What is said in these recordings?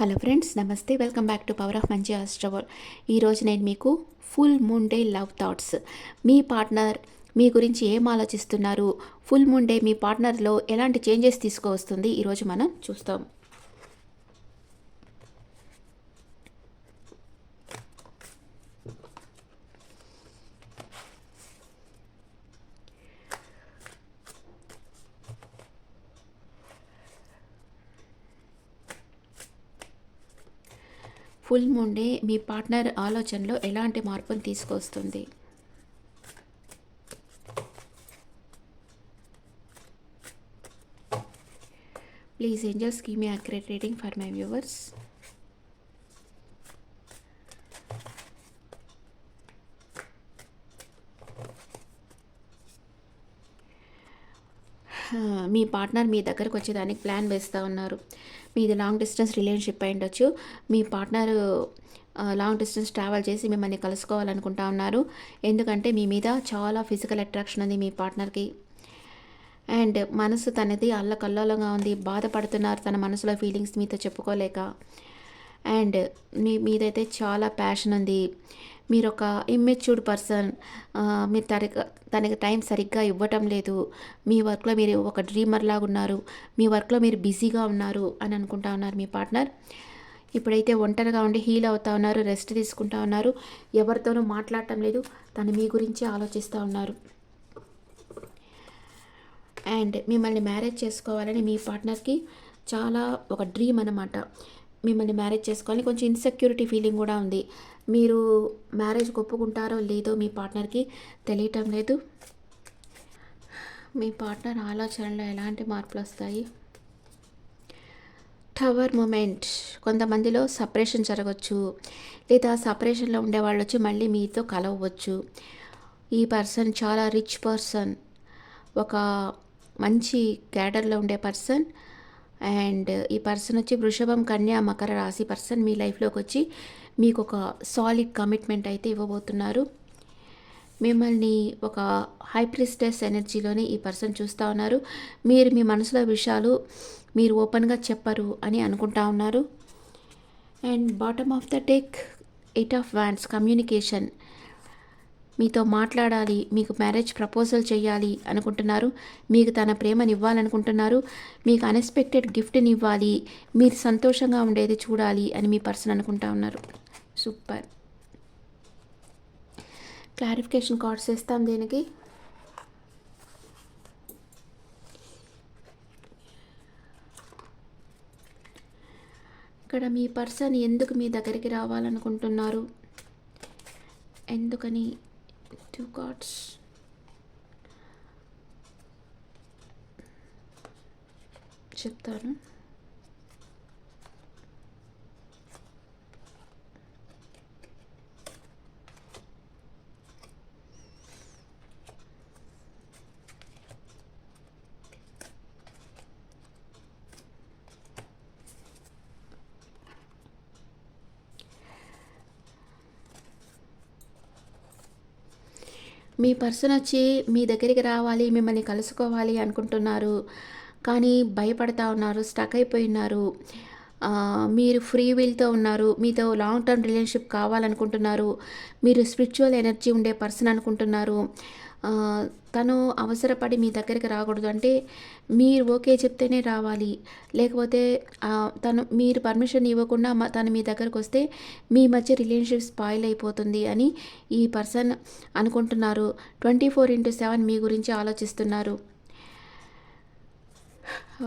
Hello friends నమస్తే. Welcome back to power of మంచి astral ఈరోజు నేను మీకు full moon day love thoughts. మీ పార్ట్నర్ మీ గురించి ఏం ఆలోచిస్తున్నారు? ఫుల్ మూన్ డే మీ పార్ట్నర్లో ఎలాంటి చేంజెస్ తీసుకువస్తుంది? ఈరోజు మనం చూస్తాం. ఫుల్ మూన్ డే మీ పార్ట్నర్ ఆలోచనలో ఎలాంటి మార్పును తీసుకొస్తుంది? Please angels give me accurate reading for my viewers me partner మీ దగ్గరకు వచ్చేదానికి ప్లాన్ వేస్తూ ఉన్నారు. మీది లాంగ్ డిస్టెన్స్ రిలేషన్షిప్ అయి ఉండొచ్చు. మీ పార్ట్నర్ లాంగ్ డిస్టెన్స్ ట్రావెల్ చేసి మిమ్మల్ని కలుసుకోవాలనుకుంటా ఉన్నారు. ఎందుకంటే మీ మీద చాలా ఫిజికల్ అట్రాక్షన్ ఉంది మీ పార్ట్నర్కి అండ్ మనసు తనది అల్లకల్లోలంగా ఉంది. బాధపడుతున్నారు తన మనసులో ఫీలింగ్స్ మీతో చెప్పుకోలేక. అండ్ మీ మీదైతే చాలా ప్యాషన్ ఉంది. మీరు ఒక ఇమ్మెచ్యూర్డ్ పర్సన్ మీరు తనకి తనకి టైం సరిగ్గా ఇవ్వటం లేదు. మీ వర్క్లో మీరు ఒక డ్రీమర్ లాగా ఉన్నారు. మీ వర్క్లో మీరు బిజీగా ఉన్నారు అని అనుకుంటా ఉన్నారు మీ పార్ట్నర్ ఇప్పుడైతే ఒంటరిగా ఉండి హీల్ అవుతా ఉన్నారు రెస్ట్ తీసుకుంటా ఉన్నారు. ఎవరితోనూ మాట్లాడటం లేదు. తను మీ గురించి ఆలోచిస్తూ ఉన్నారు. అండ్ మిమ్మల్ని మ్యారేజ్ చేసుకోవాలని మీ పార్ట్నర్కి చాలా ఒక డ్రీమ్ అనమాట మిమ్మల్ని మ్యారేజ్ చేసుకోవాలని కొంచెం ఇన్సెక్యూరిటీ ఫీలింగ్ కూడా ఉంది. మీరు మ్యారేజ్ ఒప్పుకుంటారో లేదో మీ పార్ట్నర్కి తెలియటం లేదు. మీ పార్ట్నర్ ఆలోచనలో ఎలాంటి మార్పులు వస్తాయి టవర్ మూమెంట్. కొంతమందిలో సపరేషన్ జరగవచ్చు లేదా సపరేషన్లో ఉండేవాళ్ళు వచ్చి మళ్ళీ మీతో కలవచ్చు. ఈ పర్సన్ చాలా రిచ్ పర్సన్. ఒక మంచి క్యాడర్లో ఉండే పర్సన్. అండ్ ఈ పర్సన్ వచ్చి వృషభం కన్యా మకర రాశి పర్సన్ మీ లైఫ్లోకి వచ్చి మీకు ఒక సాలిడ్ కమిట్మెంట్ అయితే ఇవ్వబోతున్నారు. మిమ్మల్ని ఒక హైప్రిస్టెస్ ఎనర్జీలోనే ఈ పర్సన్ చూస్తూ ఉన్నారు. మీరు మీ మనసులో విషయాలు మీరు ఓపెన్గా చెప్పరు అని అనుకుంటా ఉన్నారు. And bottom of the deck eight of wands communication మీతో మాట్లాడాలి మీకు మ్యారేజ్ ప్రపోజల్ చేయాలి అనుకుంటున్నారు మీకు తన ప్రేమని ఇవ్వాలనుకుంటున్నారు మీకు అన్ఎక్స్పెక్టెడ్ గిఫ్ట్ని ఇవ్వాలి మీరు సంతోషంగా ఉండేది చూడాలి అని మీ పర్సన్ అనుకుంటా ఉన్నారు. సూపర్. క్లారిఫికేషన్ కార్డ్స్ ఇస్తాం దీనికి? ఇక్కడ మీ పర్సన్ ఎందుకు మీ దగ్గరికి రావాలనుకుంటున్నారు? ఎందుకని? Two కార్డ్స్ చెప్తాను మీ పర్సన్ వచ్చి మీ దగ్గరికి రావాలి మిమ్మల్ని కలుసుకోవాలి అనుకుంటున్నారు. కానీ భయపడతా ఉన్నారు స్టక్ అయిపోయి ఉన్నారు. మీరు ఫ్రీ విల్తో ఉన్నారు మీతో లాంగ్ టర్మ్ రిలేషన్షిప్ కావాలనుకుంటున్నారు. మీరు స్పిరిచువల్ ఎనర్జీ ఉండే పర్సన్ అనుకుంటున్నారు. తను అవసరపడి మీ దగ్గరికి రాకూడదు. అంటే మీరు ఓకే చెప్తేనే రావాలి. లేకపోతే తను మీరు పర్మిషన్ ఇవ్వకుండా తను మీ దగ్గరకు వస్తే మీ మధ్య రిలేషన్షిప్ స్పాయిల్ అయిపోతుంది అని ఈ పర్సన్ అనుకుంటున్నారు. ట్వంటీ ఫోర్ ఇంటూ సెవెన్ మీ గురించి ఆలోచిస్తున్నారు.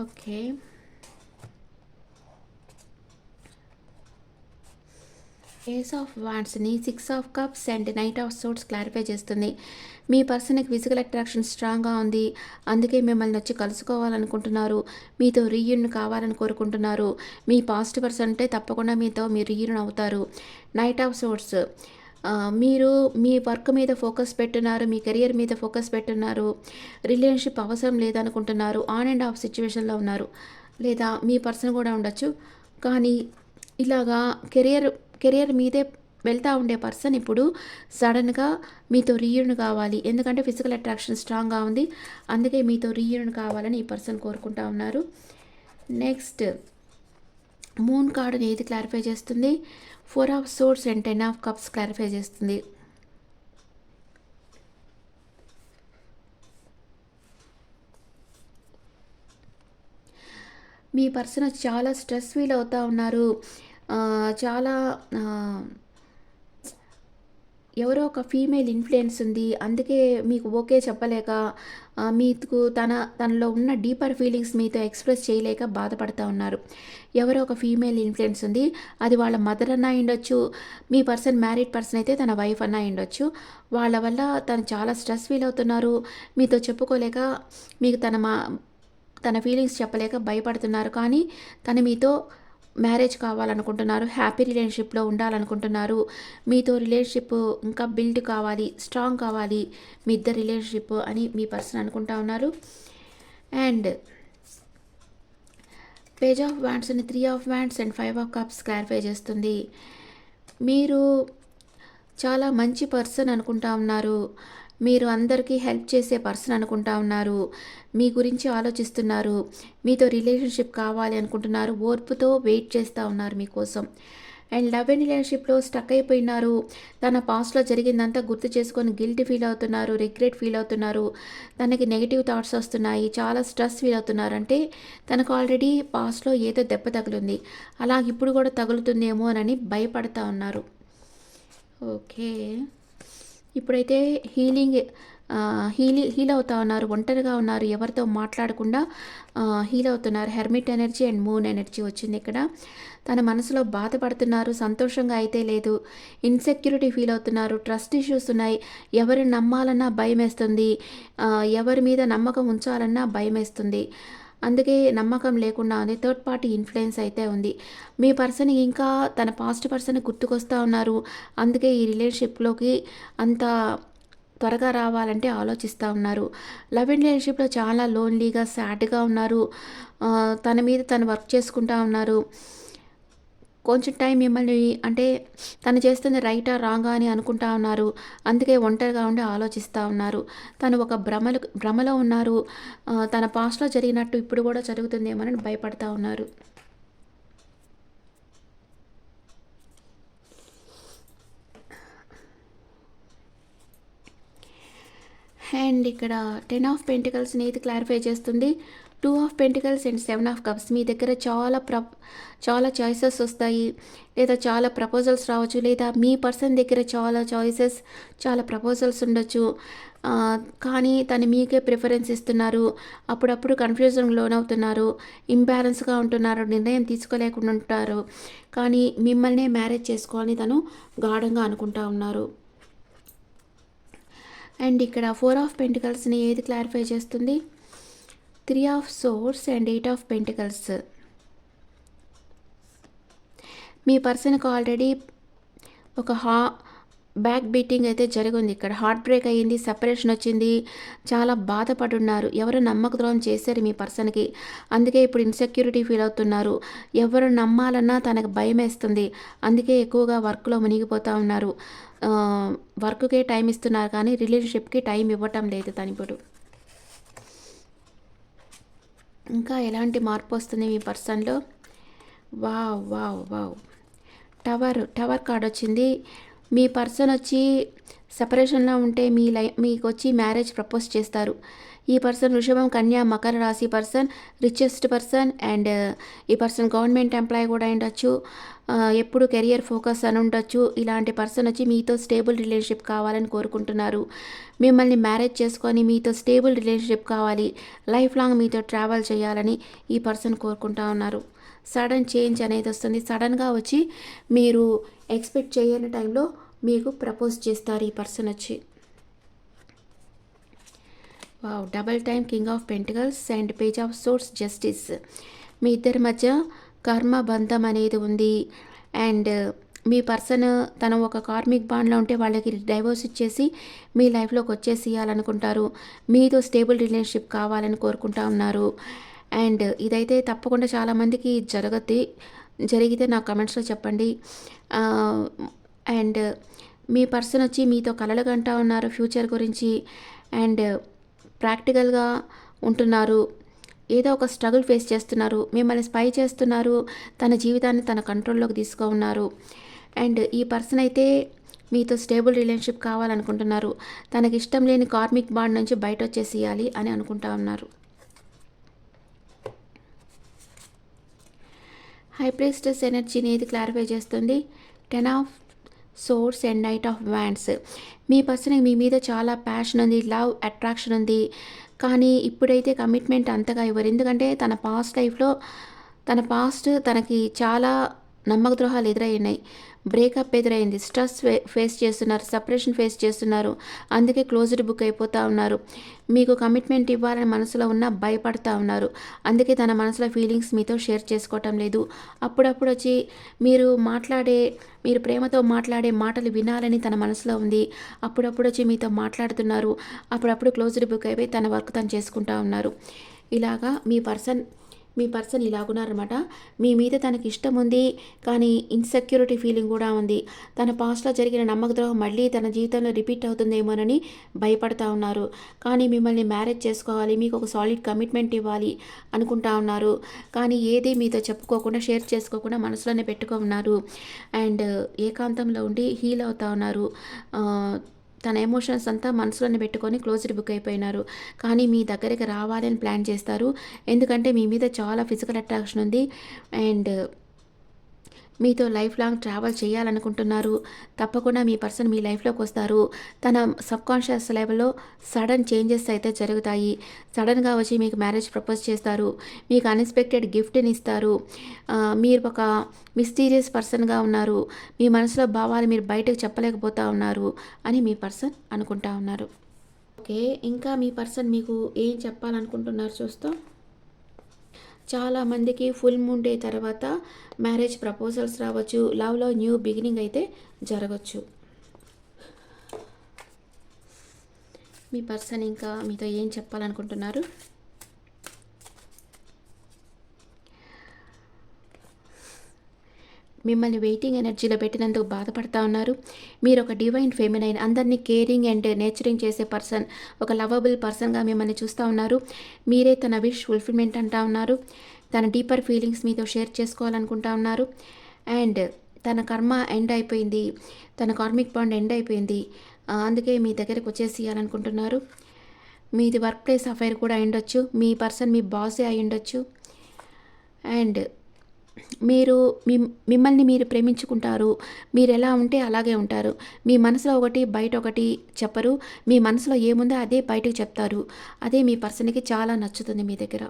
Okay. Ace of వాండ్స్ని six of cups and knight of swords clarify చేస్తుంది. మీ పర్సన్కి ఫిజికల్ అట్రాక్షన్ స్ట్రాంగ్గా ఉంది. అందుకే మిమ్మల్ని వచ్చి కలుసుకోవాలనుకుంటున్నారు. మీతో రీయూన్ కావాలని కోరుకుంటున్నారు. మీ పాస్ట్ పర్సన్ అంటే తప్పకుండా మీతో మీరు రీయూన్ అవుతారు. నైట్ ఆఫ్ సోట్స్ మీరు మీ వర్క్ మీద ఫోకస్ పెట్టున్నారు మీ కెరియర్ మీద ఫోకస్ పెట్టున్నారు రిలేషన్షిప్ అవసరం లేదనుకుంటున్నారు ఆన్ అండ్ ఆఫ్ సిచ్యువేషన్లో ఉన్నారు. లేదా మీ పర్సన్ కూడా ఉండొచ్చు. కానీ ఇలాగా కెరియర్ కెరియర్ మీదే వెళ్తూ ఉండే పర్సన్ ఇప్పుడు సడన్గా మీతో రీయూన్ కావాలి. ఎందుకంటే ఫిజికల్ అట్రాక్షన్ స్ట్రాంగ్గా ఉంది. అందుకే మీతో రీయూన్ కావాలని ఈ పర్సన్ కోరుకుంటా ఉన్నారు. నెక్స్ట్ మూన్ కార్డుని ఏది క్లారిఫై చేస్తుంది? Four of swords and ten of cups clarify చేస్తుంది. మీ పర్సన్ చాలా స్ట్రెస్ ఫీల్ అవుతూ ఉన్నారు. చాలా ఎవరో ఒక ఫీమేల్ ఇన్ఫ్లుయెన్స్ ఉంది. అందుకే మీకు ఓకే చెప్పలేక మీకు తన తనలో ఉన్న డీపర్ ఫీలింగ్స్ మీతో ఎక్స్ప్రెస్ చేయలేక బాధపడుతూ ఉన్నారు. ఎవరో ఒక ఫీమేల్ ఇన్ఫ్లుయెన్స్ ఉంది. అది వాళ్ళ మదర్ అన్న ఉండొచ్చు మీ పర్సన్ మ్యారీడ్ పర్సన్ అయితే తన వైఫ్ అన్న ఉండొచ్చు వాళ్ళ వల్ల తను చాలా స్ట్రెస్ ఫీల్ అవుతున్నారు. మీతో చెప్పుకోలేక మీకు తన మా తన ఫీలింగ్స్ చెప్పలేక భయపడుతున్నారు. కానీ తను మీతో మ్యారేజ్ కావాలనుకుంటున్నారు హ్యాపీ రిలేషన్షిప్లో ఉండాలనుకుంటున్నారు. మీతో రిలేషన్షిప్ ఇంకా బిల్డ్ కావాలి స్ట్రాంగ్ కావాలి మీ ఇద్దరు రిలేషన్షిప్ అని మీ పర్సన్ అనుకుంటా ఉన్నారు. అండ్ పేజ్ ఆఫ్ వ్యాండ్స్ అని three of wands and five of cups clarify చేస్తుంది. మీరు చాలా మంచి పర్సన్ అనుకుంటా ఉన్నారు. మీరు అందరికీ హెల్ప్ చేసే పర్సన్ అనుకుంటా ఉన్నారు. మీ గురించి ఆలోచిస్తున్నారు. మీతో రిలేషన్షిప్ కావాలి అనుకుంటున్నారు. ఓర్పుతో వెయిట్ చేస్తూ ఉన్నారు మీకోసం. అండ్ లవ్ అండ్ రిలేషన్షిప్లో స్టక్ అయిపోయినారు. తన పాస్ట్లో జరిగిందంతా గుర్తు చేసుకొని గిల్ట్ ఫీల్ అవుతున్నారు రిగ్రెట్ ఫీల్ అవుతున్నారు. తనకి నెగిటివ్ థాట్స్ వస్తున్నాయి. చాలా స్ట్రెస్ ఫీల్ అవుతున్నారు. అంటే తనకు ఆల్రెడీ పాస్ట్లో ఏదో దెబ్బ తగిలింది. అలా ఇప్పుడు కూడా తగులుతుందేమో అని భయపడతా ఉన్నారు. ఓకే ఇప్పుడైతే హీలింగ్ హీలి హీల్ అవుతా ఉన్నారు ఒంటరిగా ఉన్నారు ఎవరితో మాట్లాడకుండా హీల్ అవుతున్నారు hermit energy and moon energy వచ్చింది ఇక్కడ. తన మనసులో బాధపడుతున్నారు సంతోషంగా అయితే లేదు. ఇన్సెక్యూరిటీ ఫీల్ అవుతున్నారు ట్రస్ట్ ఇష్యూస్ ఉన్నాయి. ఎవరిని నమ్మాలన్నా భయం వేస్తుంది ఎవరి మీద నమ్మకం ఉంచాలన్నా భయం వేస్తుంది అందుకే నమ్మకం లేకుండా ఉంది థర్డ్ పార్టీ ఇన్ఫ్లుయెన్స్ అయితే ఉంది. మీ పర్సన్ ఇంకా తన పాస్ట్ పర్సన్ గుర్తుకొస్తూ ఉన్నారు. అందుకే ఈ రిలేషన్షిప్లోకి అంత త్వరగా రావాలంటే ఆలోచిస్తూ ఉన్నారు. లవ్ అండ్ రిలేషన్షిప్లో చాలా లోన్లీగా సాడ్గా ఉన్నారు. తన మీద తను వర్క్ చేసుకుంటా ఉన్నారు. కొంచెం టైం మిమ్మల్ని అంటే తను చేస్తుంది రైటా రాంగా అని అనుకుంటా ఉన్నారు. అందుకే ఒంటరిగా ఉండి ఆలోచిస్తూ ఉన్నారు. తను ఒక భ్రమలు భ్రమలో ఉన్నారు. తన పాస్ట్లో జరిగినట్టు ఇప్పుడు కూడా జరుగుతుందేమోనని భయపడతా ఉన్నారు. అండ్ ఇక్కడ టెన్ ఆఫ్ పెంటికల్స్ని ఏది క్లారిఫై చేస్తుంది. Two of pentacles and seven of cups. మీ దగ్గర చాలా ప్ర చాలా చాయిసెస్ వస్తాయి. లేదా చాలా ప్రపోజల్స్ రావచ్చు. లేదా మీ పర్సన్ దగ్గర చాలా చాయిసెస్ చాలా ప్రపోజల్స్ ఉండొచ్చు. కానీ తను మీకే ప్రిఫరెన్స్ ఇస్తున్నారు. అప్పుడప్పుడు కన్ఫ్యూజన్ లోనవుతున్నారు ఇంబ్యాలెన్స్గా ఉంటున్నారు. నిర్ణయం తీసుకోలేకుండా ఉంటారు. కానీ మిమ్మల్నే మ్యారేజ్ చేసుకోవాలని తను గాఢంగా అనుకుంటా ఉన్నారు. అండ్ ఇక్కడ ఫోర్ ఆఫ్ పెంటికల్స్ని ఏది క్లారిఫై చేస్తుంది? Three of swords and eight of pentacles. మీ పర్సన్కి ఆల్రెడీ ఒక హా బ్యాక్ బీటింగ్ అయితే జరిగింది ఇక్కడ. హార్ట్ బ్రేక్ అయ్యింది సపరేషన్ వచ్చింది. చాలా బాధపడున్నారు. ఎవరు నమ్మక ద్రోహం చేశారు మీ పర్సన్కి? అందుకే ఇప్పుడు ఇన్సెక్యూరిటీ ఫీల్ అవుతున్నారు. ఎవరు నమ్మాలన్నా తనకు భయం వేస్తుంది. అందుకే ఎక్కువగా వర్క్లో మునిగిపోతూ ఉన్నారు. వర్క్కే టైం ఇస్తున్నారు కానీ రిలేషన్షిప్కి టైం ఇవ్వటం లేదు తను ఇప్పుడు. ఇంకా ఎలాంటి మార్పు వస్తుంది మీ పర్సన్లో? Wow wow wow. Tower tower card వచ్చింది. మీ పర్సన్ వచ్చి సపరేషన్లో ఉంటే మీ లై మీకు వచ్చి మ్యారేజ్ ప్రపోజ్ చేస్తారు. ఈ పర్సన్ వృషభం కన్యా మకర రాశి పర్సన్ రిచెస్ట్ పర్సన్ అండ్ ఈ పర్సన్ గవర్నమెంట్ ఎంప్లాయీ కూడా ఉండొచ్చు ఎప్పుడు కెరియర్ ఫోకస్ అని ఉండొచ్చు. ఇలాంటి పర్సన్ వచ్చి మీతో స్టేబుల్ రిలేషన్షిప్ కావాలని కోరుకుంటున్నారు. మిమ్మల్ని మ్యారేజ్ చేసుకొని మీతో స్టేబుల్ రిలేషన్షిప్ కావాలి. లైఫ్ లాంగ్ మీతో ట్రావెల్ చేయాలని ఈ పర్సన్ కోరుకుంటా ఉన్నారు. సడన్ చేంజ్ అనేది వస్తుంది. సడన్గా వచ్చి మీరు ఎక్స్పెక్ట్ చేయని టైంలో మీకు ప్రపోజ్ చేస్తారు ఈ పర్సన్ వచ్చి. Wow! Double time king of pentacles and page of swords justice. మీ ఇద్దరి మధ్య కర్మ బంధం అనేది ఉంది. అండ్ మీ పర్సన్ తన ఒక కార్మిక్ బాండ్లో ఉంటే వాళ్ళకి డైవోర్స్ ఇచ్చేసి మీ లైఫ్లోకి వచ్చేసి ఇవ్వాలనుకుంటారు మీతో స్టేబుల్ రిలేషన్షిప్ కావాలని కోరుకుంటా ఉన్నారు. అండ్ ఇదైతే తప్పకుండా చాలామందికి జరగద్ది జరిగితే నా కమెంట్స్లో చెప్పండి. అండ్ మీ పర్సన్ వచ్చి మీతో కలలు కంటా ఉన్నారు ఫ్యూచర్ గురించి అండ్ ప్రాక్టికల్గా ఉంటున్నారు. ఏదో ఒక స్ట్రగుల్ ఫేస్ చేస్తున్నారు. మిమ్మల్ని స్పై చేస్తున్నారు. తన జీవితాన్ని తన కంట్రోల్లోకి తీసుకో ఉన్నారు అండ్ ఈ పర్సన్ అయితే మీతో స్టేబుల్ రిలేషన్షిప్ కావాలనుకుంటున్నారు. తనకి ఇష్టం లేని కార్మిక్ బాండ్ నుంచి బయట వచ్చేసేయాలి అని అనుకుంటా ఉన్నారు. హైప్రిస్టస్ ఎనర్జీని ఇది క్లారిఫై చేస్తుంది. Ten of swords and knight of wands me person మీ మీద చాలా ప్యాషన్ ఉంది లవ్ అట్రాక్షన్ ఉంది. కానీ ఇప్పుడైతే కమిట్మెంట్ అంతగా ఇవ్వరు. ఎందుకంటే తన పాస్ట్ లైఫ్లో తన పాస్ట్ తనకి చాలా నమ్మక ద్రోహాలు ఎదురయ్యాయి. బ్రేకప్ ఎదురైంది. స్ట్రెస్ ఫేస్ చేస్తున్నారు. సపరేషన్ ఫేస్ చేస్తున్నారు. అందుకే క్లోజ్డ్ బుక్ అయిపోతూ ఉన్నారు. మీకు కమిట్మెంట్ ఇవ్వాలని మనసులో ఉన్న భయపడతా ఉన్నారు. అందుకే తన మనసులో ఫీలింగ్స్ మీతో షేర్ చేసుకోవటం లేదు. అప్పుడప్పుడు వచ్చి మీరు మాట్లాడే మీరు ప్రేమతో మాట్లాడే మాటలు వినాలని తన మనసులో ఉంది. అప్పుడప్పుడు వచ్చి మీతో మాట్లాడుతున్నారు. అప్పుడప్పుడు క్లోజ్డ్ బుక్ అయిపోయి తన వర్క్ తను చేసుకుంటా ఉన్నారు. ఇలాగా మీ పర్సన్ మీ పర్సన్ ఇలాగున్నారనమాట మీ మీద తనకి ఇష్టం ఉంది కానీ ఇన్సెక్యూరిటీ ఫీలింగ్ కూడా ఉంది. తన పాస్ట్లో జరిగిన నమ్మకద్రోహం మళ్ళీ తన జీవితంలో రిపీట్ అవుతుందేమోనని భయపడతా ఉన్నారు. కానీ మిమ్మల్ని మ్యారేజ్ చేసుకోవాలి మీకు ఒక సాలిడ్ కమిట్మెంట్ ఇవ్వాలి అనుకుంటా ఉన్నారు. కానీ ఏది మీతో చెప్పుకోకుండా షేర్ చేసుకోకుండా మనసులోనే పెట్టుకో ఉన్నారు. అండ్ ఏకాంతంలో ఉండి హీల్ అవుతా ఉన్నారు. తన ఎమోషన్స్ అంతా మనసులోనే పెట్టుకొని క్లోజ్డ్ బుక్ అయిపోయినారు. కానీ మీ దగ్గరికి రావాలని ప్లాన్ చేస్తారు. ఎందుకంటే మీ మీద చాలా ఫిజికల్ అట్రాక్షన్ ఉంది. అండ్ మీతో లైఫ్ లాంగ్ ట్రావెల్ చేయాలనుకుంటున్నారు. తప్పకుండా మీ పర్సన్ మీ లైఫ్లోకి వస్తారు. తన సబ్కాన్షియస్ లెవెల్లో సడన్ చేంజెస్ అయితే జరుగుతాయి. సడన్గా వచ్చి మీకు మ్యారేజ్ ప్రపోజ్ చేస్తారు. మీకు అన్ఎక్స్పెక్టెడ్ గిఫ్ట్ని ఇస్తారు. మీరు ఒక మిస్టీరియస్ పర్సన్గా ఉన్నారు. మీ మనసులో భావాలు మీరు బయటకు చెప్పలేకపోతా ఉన్నారు అని మీ పర్సన్ అనుకుంటా ఉన్నారు. ఓకే ఇంకా మీ పర్సన్ మీకు ఏం చెప్పాలనుకుంటున్నారు చూస్తాం. చాలామందికి ఫుల్ మూన్ డే తర్వాత మ్యారేజ్ ప్రపోజల్స్ రావచ్చు. లవ్లో న్యూ బిగినింగ్ అయితే జరగచ్చు. మీ పర్సన్ ఇంకా మీతో ఏం చెప్పాలనుకుంటున్నారు? మిమ్మల్ని వెయిటింగ్ ఎనర్జీలో పెట్టినందుకు బాధపడతా ఉన్నారు. మీరు ఒక డివైన్ ఫెమినైన్ అందరినీ కేరింగ్ అండ్ నేచరింగ్ చేసే పర్సన్ ఒక లవబుల్ పర్సన్గా మిమ్మల్ని చూస్తూ ఉన్నారు. మీరే తన విష్ ఫుల్ఫిల్మెంట్ అంటా ఉన్నారు. తన డీపర్ ఫీలింగ్స్ మీతో షేర్ చేసుకోవాలనుకుంటా ఉన్నారు. అండ్ తన కర్మ ఎండ్ అయిపోయింది. తన కార్మిక్ బాండ్ ఎండ్ అయిపోయింది. అందుకే మీ దగ్గరకు వచ్చేసేయాలనుకుంటున్నారు మీది వర్క్ ప్లేస్ అఫైర్ కూడా అయ్యుండొచ్చు. మీ పర్సన్ మీ బాసే అయి అండ్ మీరు మీ మిమ్మల్ని మీరు ప్రేమించుకుంటారు. మీరు ఎలా ఉంటే అలాగే ఉంటారు. మీ మనసులో ఒకటి బయట ఒకటి చెప్పరు. మీ మనసులో ఏముందో అదే బయటకు చెప్తారు. అదే మీ పర్సన్కి చాలా నచ్చుతుంది మీ దగ్గర.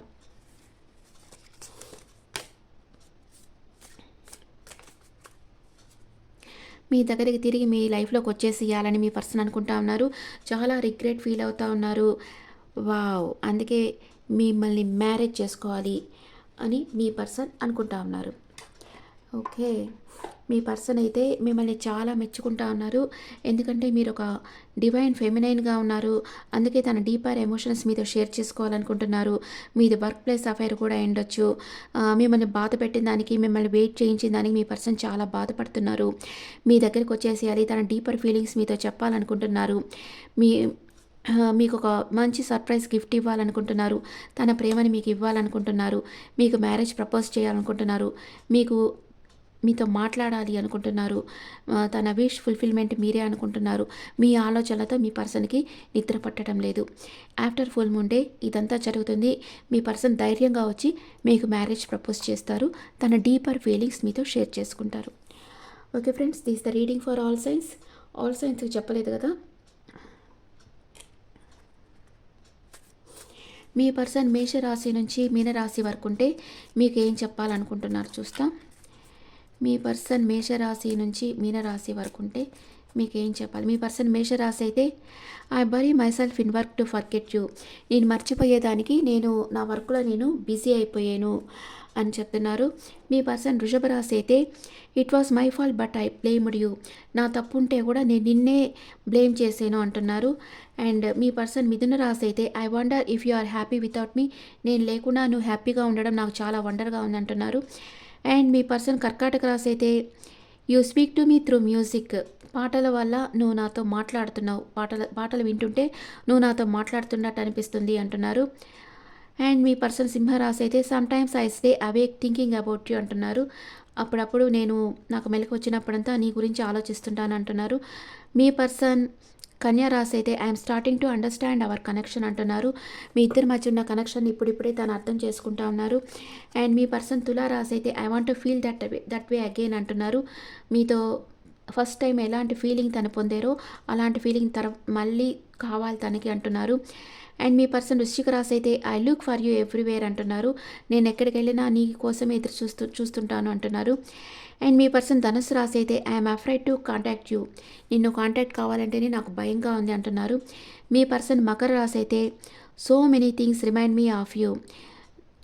మీ దగ్గరికి తిరిగి మీ లైఫ్లోకి వచ్చేసేయాలని మీ పర్సన్ అనుకుంటా ఉన్నారు. చాలా రిగ్రెట్ ఫీల్ అవుతూ ఉన్నారు. వావ్! అందుకే మిమ్మల్ని మ్యారేజ్ చేసుకోవాలి. అని మీ పర్సన్ అనుకుంటా ఉన్నారు. ఓకే. మీ పర్సన్ అయితే మిమ్మల్ని చాలా మెచ్చుకుంటా ఉన్నారు. ఎందుకంటే మీరు ఒక డివైన్ ఫెమినైన్గా ఉన్నారు. అందుకే తన డీపర్ ఎమోషన్స్ మీతో షేర్ చేసుకోవాలనుకుంటున్నారు. మీది వర్క్ ప్లేస్ అఫైర్ కూడా ఉండొచ్చు మిమ్మల్ని బాధ పెట్టిన దానికి మిమ్మల్ని వెయిట్ చేయించిన దానికి మీ పర్సన్ చాలా బాధపడుతున్నారు. మీ దగ్గరికి వచ్చేసి అది తన డీపర్ ఫీలింగ్స్ మీతో చెప్పాలనుకుంటున్నారు. మీ మీకు ఒక మంచి సర్ప్రైజ్ గిఫ్ట్ ఇవ్వాలనుకుంటున్నారు. తన ప్రేమని మీకు ఇవ్వాలనుకుంటున్నారు. మీకు మ్యారేజ్ ప్రపోజ్ చేయాలనుకుంటున్నారు. మీకు మీతో మాట్లాడాలి అనుకుంటున్నారు. తన విష్ ఫుల్ఫిల్మెంట్ మీరే అనుకుంటున్నారు. మీ ఆలోచనలతో మీ పర్సన్కి నిద్ర పట్టడం లేదు. ఆఫ్టర్ ఫుల్ ముండే ఇదంతా జరుగుతుంది. మీ పర్సన్ ధైర్యంగా వచ్చి మీకు మ్యారేజ్ ప్రపోజ్ చేస్తారు. తన డీపర్ ఫీలింగ్స్ మీతో షేర్ చేసుకుంటారు. Okay friends this the reading for all signs. All signs చెప్పలేదు కదా? మీ పర్సన్ మేషరాశి నుంచి మీనరాశి వరకు ఉంటే మీకు ఏం చెప్పాలనుకుంటున్నారు చూస్తాం. మీ పర్సన్ మేషరాశి నుంచి మీనరాశి వరకు ఉంటే మీకు ఏం చెప్పాలి? మీ పర్సన్ మేషరాశి అయితే I bury myself in work to forget you నేను మర్చిపోయేదానికి నేను నా వర్క్లో నేను బిజీ అయిపోయాను. అని చెప్తున్నారు. మీ పర్సన్ వృషభ రాశి అయితే it was my fault but I blamed you నా తప్పు ఉంటే కూడా నేను నిన్నే బ్లేమ్ చేసాను అంటున్నారు. అండ్ మీ పర్సన్ మిథున రాశి అయితే I wonder if you are happy without me నేను లేకుండా నువ్వు హ్యాపీగా ఉండడం నాకు చాలా వండర్గా ఉంది అంటున్నారు. అండ్ మీ పర్సన్ కర్కాటక రాశి అయితే you speak to me through music పాటల వల్ల నువ్వు నాతో మాట్లాడుతున్నావు. పాటల పాటలు వింటుంటే నువ్వు నాతో మాట్లాడుతున్నట్టు అనిపిస్తుంది అంటున్నారు. అండ్ మీ పర్సన్ సింహరాశి అయితే sometimes I stay awake thinking about you అంటున్నారు. అప్పుడప్పుడు నేను నాకు మెలకు వచ్చినప్పుడంతా నీ గురించి ఆలోచిస్తుంటాను అంటున్నారు. మీ పర్సన్ కన్యా రాశి అయితే I'm starting to understand our connection అంటున్నారు. మీ ఇద్దరి మధ్య ఉన్న కనెక్షన్ ఇప్పుడిప్పుడే తను అర్థం చేసుకుంటా ఉన్నారు. అండ్ మీ పర్సన్ తులా రాశి అయితే I want to feel that way that way again అంటున్నారు. మీతో ఫస్ట్ టైం ఎలాంటి ఫీలింగ్ తను పొందారో అలాంటి ఫీలింగ్ తర మళ్ళీ కావాలి తనకి అంటున్నారు. అండ్ మీ పర్సన్ వృశ్చిక రాశి అయితే I look for you everywhere అంటున్నారు. నేను ఎక్కడికి వెళ్ళినా నీ కోసం ఎదురు చూస్తూ చూస్తుంటాను అంటున్నారు. అండ్ మీ పర్సన్ ధనుసు రాశి అయితే I'm afraid to contact you. నిన్ను కాంటాక్ట్ కావాలంటేనే నాకు భయంగా ఉంది అంటున్నారు. మీ పర్సన్ మకర రాశి అయితే so many things remind me of you.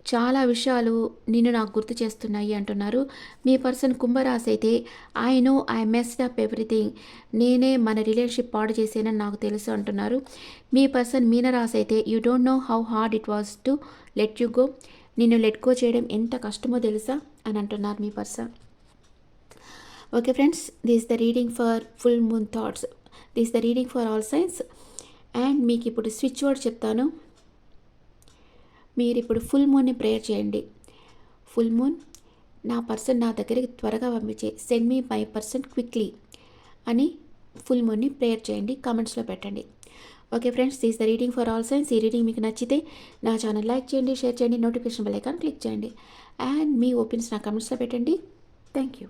చాలా విషయాలు నిన్ను నాకు గుర్తు చేస్తున్నాయి అంటున్నారు. మీ పర్సన్ కుంభరాశి అయితే I know I messed up everything నేనే మన రిలేషన్షిప్ పాడు చేసానని నాకు తెలుసు అంటున్నారు. మీ పర్సన్ మీనరాశి అయితే you don't know how hard it was to let you go నిన్ను లెట్ గో చేయడం ఎంత కష్టమో తెలుసా? అని అంటున్నారు మీ person. Okay friends this the reading for full moon thoughts this the reading for all signs and మీకు ఇప్పుడు స్విచ్ వర్డ్ చెప్తాను. మీరు ఇప్పుడు ఫుల్ మూన్ని ప్రేయర్ చేయండి. ఫుల్ మూన్ నా పర్సన్ నా దగ్గరికి త్వరగా పంపించే send me my person quickly అని ఫుల్ మూన్ని ప్రేయర్ చేయండి కామెంట్స్లో పెట్టండి. Okay friends these the reading for all signs ఈ రీడింగ్ మీకు నచ్చితే నా ఛానల్ లైక్ చేయండి షేర్ చేయండి నోటిఫికేషన్ బెల్ ఐకాన్ క్లిక్ చేయండి. అండ్ మీ ఒపీనియన్స్ నా కమెంట్స్లో పెట్టండి. Thank you.